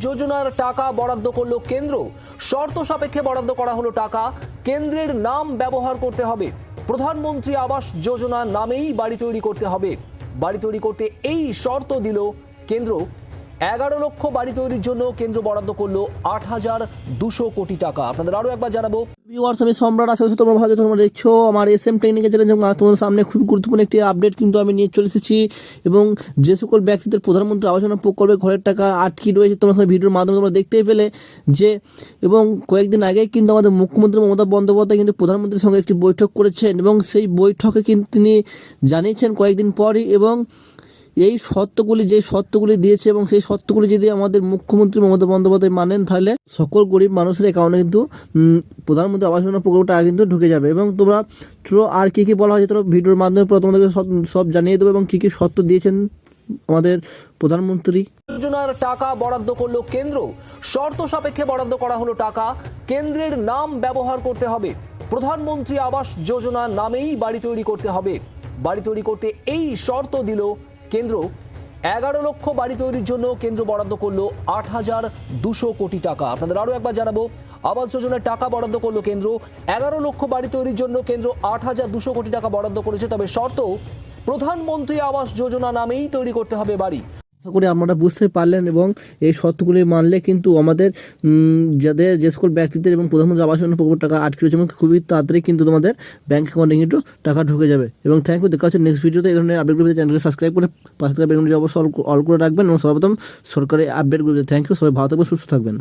যোজনার টাকা বরাদ্দ করল কেন্দ্র। শর্ত সাপেক্ষে বরাদ্দ করা হলো টাকা। কেন্দ্রের নাম ব্যবহার করতে হবে। প্রধানমন্ত্রী আবাস যোজনা নামেই বাড়ি তৈরি করতে হবে। বাড়ি তৈরি করতে এই শর্ত দিল কেন্দ্র। এগারো লক্ষ বাড়ি তৈরির জন্য কেন্দ্র বরাদ্দ করল আট হাজার দুশো কোটি টাকা। আপনাদের আরও একবার জানাব। ভিউয়ার্স আমি সম্রাট আশা করছি তোমরা ভালো তোমরা দেখছ। আমার এস এম টেকনিক্যাল চ্যানেল তোমাদের সামনে খুব গুরুত্বপূর্ণ একটি আপডেট কিন্তু আমি নিয়ে চলে এসেছি। এবং যে সকল ব্যক্তিদের প্রধানমন্ত্রী আবাস যোজনা প্রকল্পে ঘরের টাকা আটকে রয়েছে, তোমরা ভিডিওর মাধ্যমে তোমরা দেখতেই পেলে যে, এবং কয়েকদিন আগেই কিন্তু আমাদের মুখ্যমন্ত্রী মমতা বন্দ্যোপাধ্যায় কিন্তু প্রধানমন্ত্রীর সঙ্গে একটি বৈঠক করেছেন। এবং সেই বৈঠকে কিন্তু তিনি জানিয়েছেন কয়েকদিন পরই, এবং এই শর্তগুলি যে শর্তগুলি দিয়েছে এবং সেই শর্তগুলি যদি আমাদের মুখ্যমন্ত্রী মমতা বন্দ্যোপাধ্যায় মানেন, তাহলে সকল গরিব মানুষের অ্যাকাউন্টে কিন্তু প্রধানমন্ত্রী আবাস যোজনা প্রকল্পটা কিন্তু ঢুকে যাবে। এবং তোমরা চলো আর কী কী বলা হয়েছে তোমরা ভিডিওর মাধ্যমে তোমাদেরকে সব জানিয়ে দেবো এবং কী কী শর্ত দিয়েছেন আমাদের প্রধানমন্ত্রী। যোজনার টাকা বরাদ্দ করল কেন্দ্র। শর্ত সাপেক্ষে বরাদ্দ করা হলো টাকা। কেন্দ্রের নাম ব্যবহার করতে হবে। প্রধানমন্ত্রী আবাস যোজনার নামেই বাড়ি তৈরি করতে হবে। বাড়ি তৈরি করতে এই শর্ত দিল কেন্দ্র। এগারো লক্ষ বাড়ি তৈরির জন্য কেন্দ্র বরাদ্দ করল আট হাজার দুশো কোটি টাকা। আপনাদের আরও একবার জানাব, আবাস যোজনার টাকা বরাদ্দ করল কেন্দ্র। এগারো লক্ষ বাড়ি তৈরির জন্য কেন্দ্র আট হাজার দুশো কোটি টাকা বরাদ্দ করেছে। তবে শর্ত, প্রধানমন্ত্রী আবাস যোজনা নামেই তৈরি করতে হবে বাড়ি। আশা করি আপনারা বুঝতে পারলেন এবং এই শর্তগুলি মানলে কিন্তু আমাদের যাদের যে সকল ব্যক্তিদের এবং প্রধানমন্ত্রী আবাস যোজনা প্রকল্প টাকা আটকে রয়েছে এবং খুবই তাড়াতাড়ি কিন্তু তোমাদের ব্যাঙ্ক অ্যাকাউন্টে কিন্তু টাকা ঢুকে যাবে। এবং থ্যাংক ইউ দেখা হচ্ছে নেক্সট ভিডিওতে এই ধরনের আপডেটগুলো চ্যানেলকে সাবস্ক্রাইব করে পাশে থাকা বেগুন অবশ্যই অল করে রাখবেন এবং সর্বপ্রথম সরকারি আপডেট আপডেটগুলো থ্যাংক ইউ সবাই ভালো থাকবেন, সুস্থ থাকবেন।